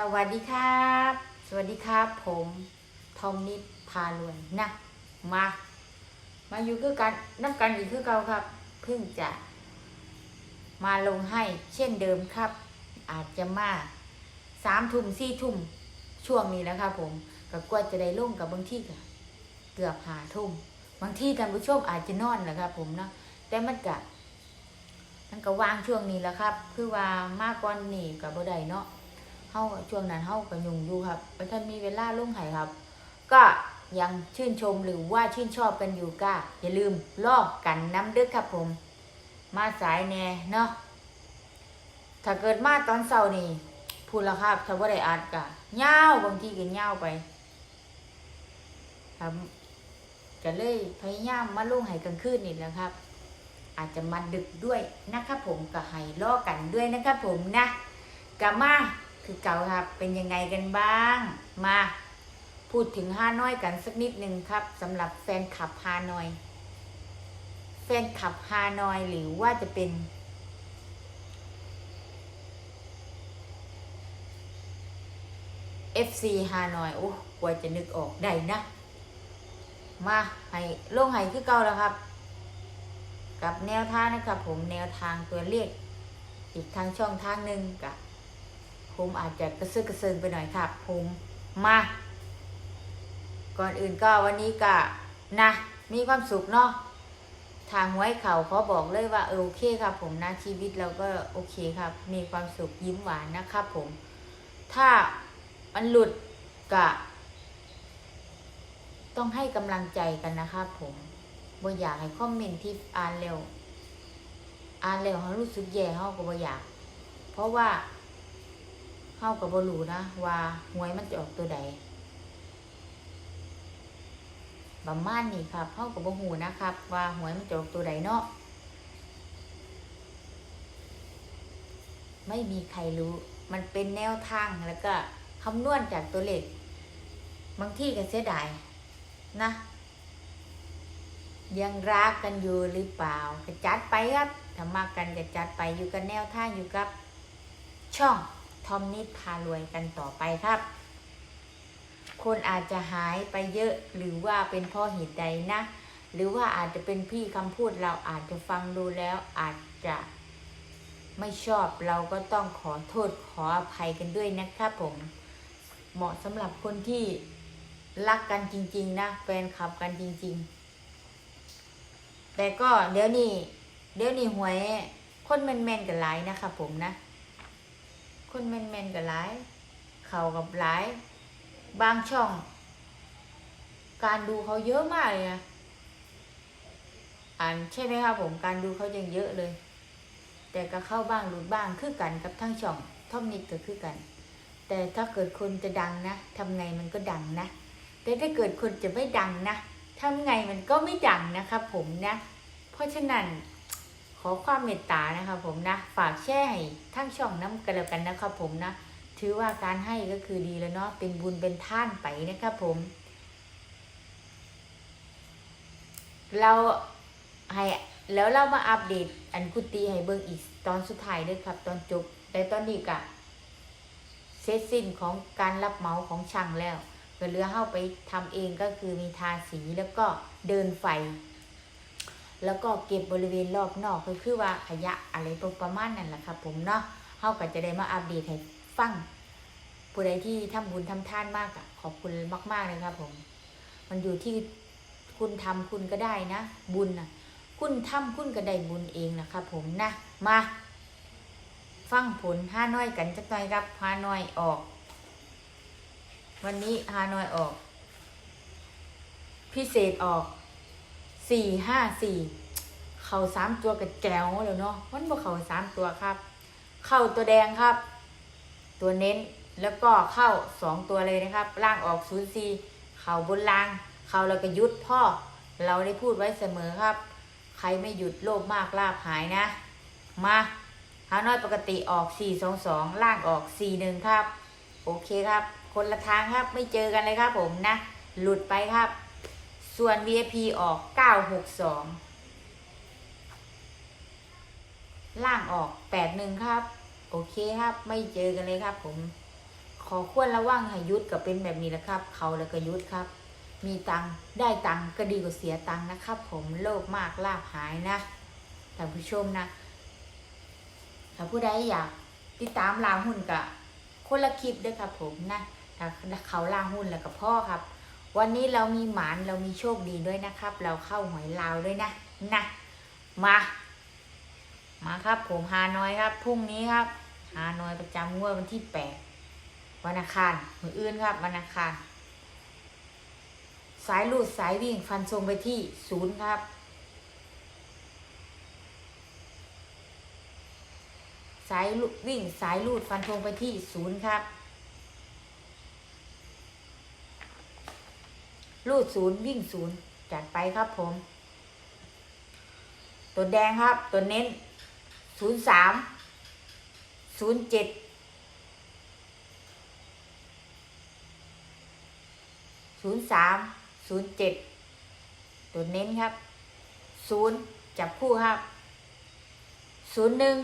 สวัสดีครับ สวัสดีครับ ผมทอมนิดพารวยนะมา มาอยู่คือกันน้ำกันอีกคือเก่าครับ เพิ่งจะมาลงให้เช่นเดิมครับ อาจจะมาสามทุ่มสี่ทุ่มช่วงนี้แล้วครับผมก็กว่าจะได้ลงกับบางที่ก็เกือบหาทุ่มบางที่ท่านผู้ชมอาจจะนอนแหละครับผมเนาะแต่มันกะมันก็วางช่วงนี้แล้วครับ คือว่ามากก่อนนี่กับบ่ได้เนาะ เฮาช่วงนั้นเฮาก็ยุ่งอยู่ครับบ่ทันมีเวลาลงไห้ครับ ก็ยังชื่นชมหรือว่าชื่นชอบกันอยู่ก็อย่าลืมลอกกันน้ำเด้อครับผม มาสายแน่เนาะถ้าเกิดมาตอนเช้านี่พูดแล้วครับถ้าบ่ได้อัดก็ยาวบางทีก็ยาวไปครับก็เลยพยายามมาลงให้กลางคืนนี่แหละครับ อาจจะมาดึกด้วยนะครับผมก็ให้ลอกกันด้วยนะครับผมนะกลับมา คือเก่าครับ เป็นยังไงกันบ้าง มาพูดถึงฮานอยกันสักนิดหนึ่งครับสำหรับแฟนคลับฮานอย แฟนคลับฮานอยหรือว่าจะเป็น FC ฮานอยโอ้กว่าจะนึกออกได้นะ มาให้ลงให้คือเก่าแล้วครับ กับแนวทางนะครับผมแนวทางตัวเลขอีกทางช่องทางหนึ่งกับ ผมอาจจะกระซึกกระเซิงไปหน่อยครับผมมา ก่อนอื่นก็วันนี้ก็นะ มีความสุขเนาะทางหวยเขาเขาบอกเลยว่าเออโอเคครับผมนะชีวิตเราก็โอเคครับ มีความสุขยิ้มหวานนะครับผม ถ้ามันหลุดก็ต้องให้กำลังใจกันนะครับผมบ่อยากให้คอมเมนต์ที่อ่านเร็ว อ่านเร็วเขารู้สึกแย่เขาก็บ่อยาก เพราะว่า เฮากับบรูนะ ว่าหวยมันจะออกตัวใดประม่าณนี้ครับเฮากับบหูนะครับ ว่าหวยมันจะออกตัวใดเนาะไม่มีใครรู้ มันเป็นแนวทางแล้วก็คำนวณจากตัวเลขบางที่ก็เสียดายนะ ยังรักกันอยู่หรือเปล่าก็จัดไปครับถ้ามากันก็จัดไปอยู่กันแนวทางอยู่กับ ช่อง ทอมนิดพารวยกันต่อไปครับ คนอาจจะหายไปเยอะหรือว่าเป็นพ่อเหตุใดนะ หรือว่าอาจจะเป็นพี่คำพูดเราอาจจะฟังดูแล้วอาจจะไม่ชอบเราก็ต้องขอโทษขออภัยกันด้วยนะครับผม เหมาะสำหรับคนที่รักกันจริง ๆ นะแฟนคลับกันจริง ๆ แต่ก็เดี๋ยวนี้เดี๋ยวนี้หวยคนแม่นๆกันหลายนะครับผมนะ คนแมนๆกับหลาย เขากับหลาย บางช่อง การดูเขาเยอะมากเลยนะอ่านใช่ไหมครับผมการดูเขายังเยอะเลย แต่ก็เข้าบ้างหลุดบ้างคือกันกับทั้งช่องท่อมนิดก็คือกัน แต่ถ้าเกิดคนจะดังนะทำไงมันก็ดังนะ แต่ถ้าเกิดคนจะไม่ดังนะทำไงมันก็ไม่ดังนะครับผมนะ เพราะฉะนั้น ขอความเมตตานะคะผมนะ ฝากแช่ให้ทั้งช่องน้ำกันแล้วกันนะครับผมนะ ถือว่าการให้ก็คือดีแล้วเนาะ เป็นบุญเป็นท่านไปนะครับผม เราให้แล้วเรามาอัปเดตอันกุตีให้เบิ่งอีกตอนสุดท้ายด้วยครับ ตอนจบแต่ตอนนี้ก็เสร็จสิ้นของการรับเหมาของช่างแล้วก็เหลือเข้าไปทำเองก็คือมีทาสีแล้วก็เดินไฟ แล้วก็เก็บบริเวณรอบนอกก็คือว่าขยะอะไรประมาณนั้นแหละครับผมเนาะเฮาก็จะได้มาอัปเดตให้ฟังผู้ใดที่ทำบุญทำทานมากอะขอบคุณมากๆเลยครับผม มันอยู่ที่คุณทำคุณก็ได้นะ บุญนะคุณทำคุณก็ได้บุญเองนะครับผมนะมา ฟังผลห้าน้อยกันจักหน่อยครับห้าน้อยออก วันนี้ห้าน้อยออก พิเศษออก สี่ห้าสี่เข่าสามตัวกับแจวเลยเนาะมันบ่เข่าสามตัวครับ เข้าตัวแดงครับ ตัวเน้นแล้วก็เข้าสองตัวเลยนะครับ ล่างออกศูนย์สี่เข่าบนล่าง เข่าแล้วก็ยุดพ่อ เราได้พูดไว้เสมอครับ ใครไม่หยุดโลภมากลาบหายนะ มาหาน้อยปกติออกสี่สองสองล่างออกสี่หนึ่งครับ โอเคครับ คนละทางครับไม่เจอกันเลยครับผมนะ หลุดไปครับ ส่วน VIP ออก 962 ล่างออก 81 ครับ โอเคครับ ไม่เจอกันเลยครับผม ขอควรระวังให้ยุดก็เป็นแบบนี้แหละครับ เขาแล้วก็หยุดครับ มีตังได้ตังก็ดีกว่าเสียตังนะครับ ผมโลภมากลาบหายนะท่านผู้ชมนะถ้าผู้ใดอยากติดตามลาหุ้นกับคนละคลิปด้วยครับผมนะถ้าเขาลาหุ้นแล้วกับพ่อครับ วันนี้เรามีหมานเรามีโชคดีด้วยนะครับ เราเข้าหวยลาวด้วยนะนะมา มาครับผมฮานอยครับพรุ่งนี้ครับฮานอยประจำงวดวันที่แปดวันอังคารมืออื่นครับวันอังคารสายลูดสายวิ่งฟันทรงไปที่ศูนย์ครับ สายวิ่งสายลูดฟันธงไปที่ศูนย์ครับ ลูดศูนย์วิ่งศูนย์จัดไปครับผม ตัวแดงครับตัวเน้นศูนย์สามศูนย์เจ็ดศูนย์สามศูนย์เจ็ดตัวเน้นครับศูนย์จับคู่ครับศูนย์หนึ่ง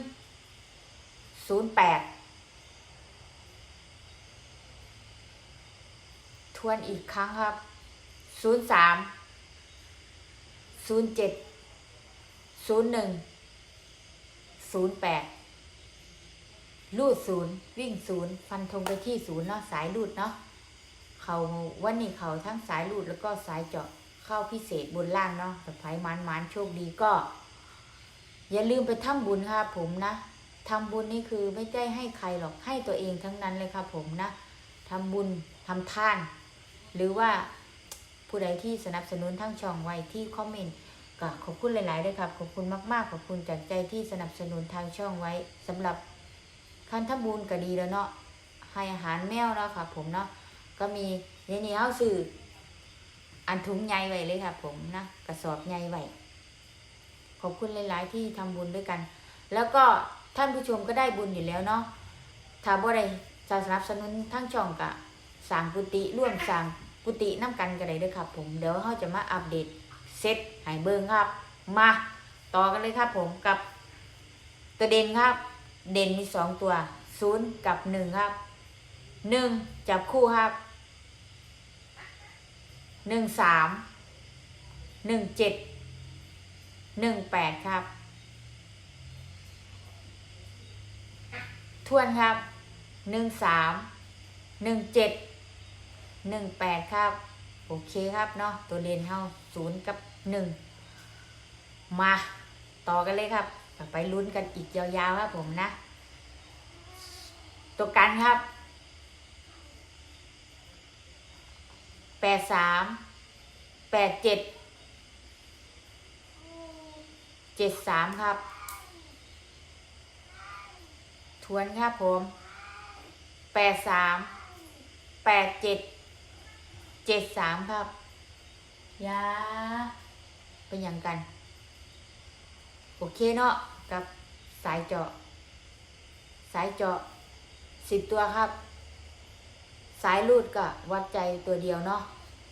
ศูนย์แปดทวนอีกครั้งครับ ศูนย์สามศูนย์เจ็ดศูนย์หนึ่งศูนย์แปดลูดศูนย์วิ่งศูนย์ฟันธงไปที่ศูนย์เนาะสายลูดเนาะเขาวันนี้เขาทั้งสายลูดแล้วก็สายเจาะเข้าพิเศษบนล่างเนาะแต่ไผ่มันมันโชคดีก็ อย่าลืมไปทำบุญครับผมนะทำบุญนี่คือไม่ได้ให้ใครหรอกให้ตัวเองทั้งนั้นเลยครับผมนะทำบุญทำทาน หรือว่า ผู้ใดที่สนับสนุนทั้งช่องไว้ที่คอมเมนต์ก็ขอบคุณหลายๆด้วยครับ ขอบคุณมากๆ ขอบคุณจากใจที่สนับสนุนทางช่องไว้สำหรับคันทบุญก็ดีแล้วเนาะให้อาหารแมวเนาะครับผมเนาะก็มีเดี๋ยนี้เขาซื้ออันถุงใหญ่ไว้เลยครับผมนะกระสอบใหญ่ไว้ขอบคุณหลาย ๆ ที่ทำบุญด้วยกัน แล้วก็ท่านผู้ชมก็ได้บุญอยู่แล้วเนาะถ้าบ่ได้สนับสนุนทั้งช่องกะสางกุฏิร่วมสาง กุฏิน้ำกันก็ได้เด้วยครับ ผมเดี๋ยวเขาจะมาอัปเดตเซตให้เบิ่งครับ มาต่อกันเลยครับ ผมกับตัวเด่นครับ เด่นมีสองตัวศูนย์กับหนึ่งครับหนึ่งจับคู่ครับหนึ่งสามหนึ่งเจ็ดหนึ่งแปดครับ ทวนครับหนึ่งสามหนึ่งเจ็ด หนึ่งแปดครับ โอเคครับเนาะตัวเรียนเฮาศูนย์กับหนึ่งมาต่อกันเลยครับไปลุ้นกันอีกยาวๆครับผมนะ ตัวกันครับแปดสามแปดเจ็ดเจ็ดสามครับ ทวนครับผมแปดสามแปดเจ็ด เจ็ดสามครับ ยา เป็นอย่างกัน โอเคเนาะ กับสายเจาะ สายเจาะสิบตัวครับ สายรูดก็วัดใจตัวเดียวเนาะ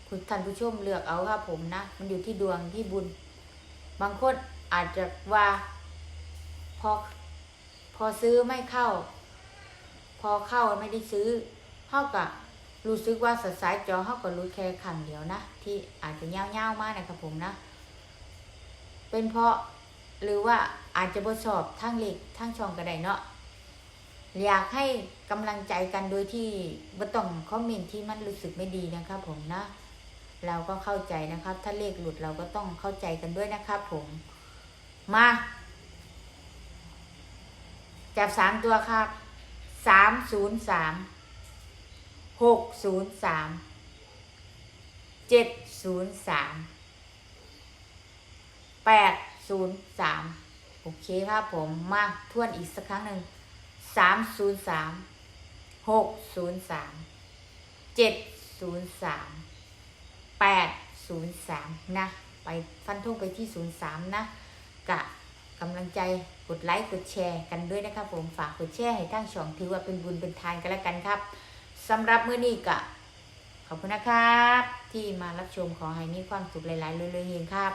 คุณท่านผู้ชมเลือกเอาครับผมนะ มันอยู่ที่ดวงที่บุญ บางคนอาจจะว่า พอ พอซื้อไม่เข้า พอเข้าไม่ได้ซื้อเท่ากับ รู้สึกว่าสสายจอเท่ากับรู้แค่ขังเดียวนะ ที่อาจจะเงาๆมากนะครับผมนะ เป็นเพราะหรือว่าอาจจะบทสอบทั้งเล็กทั้งช่องก็ได้เนาะอยากให้กำลังใจกันโดยที่บ่ต้องคอมเมนต์ที่มันรู้สึกไม่ดีนะครับผมนะ เราก็เข้าใจนะครับ ถ้าเลขหลุดเราก็ต้องเข้าใจกันด้วยนะครับผมมาจับสามตัวครับสามศูนย์สาม หกศูนย์สามเจ็ดศูนย์สามแปดศูนย์สามโอเคครับผมมาทวนอีกสักครั้งหนึ่งสามศูนย์สามหกศูนย์สามเจ็ดศูนย์สามแปดศูนย์สามนะ ไปฟันทุ่งไปที่ศูนย์สามนะกะกำลังใจกดไลค์กดแชร์กันด้วยนะครับผมฝากกดแชร์ให้ทั้งช่องถือว่าเป็นบุญเป็นทานกันแล้วกันครับ สำหรับมื้อนี้กะขอบคุณนะครับ ที่มารับชมขอให้มีความสุขหลายๆเรื่อยๆเฮงครับ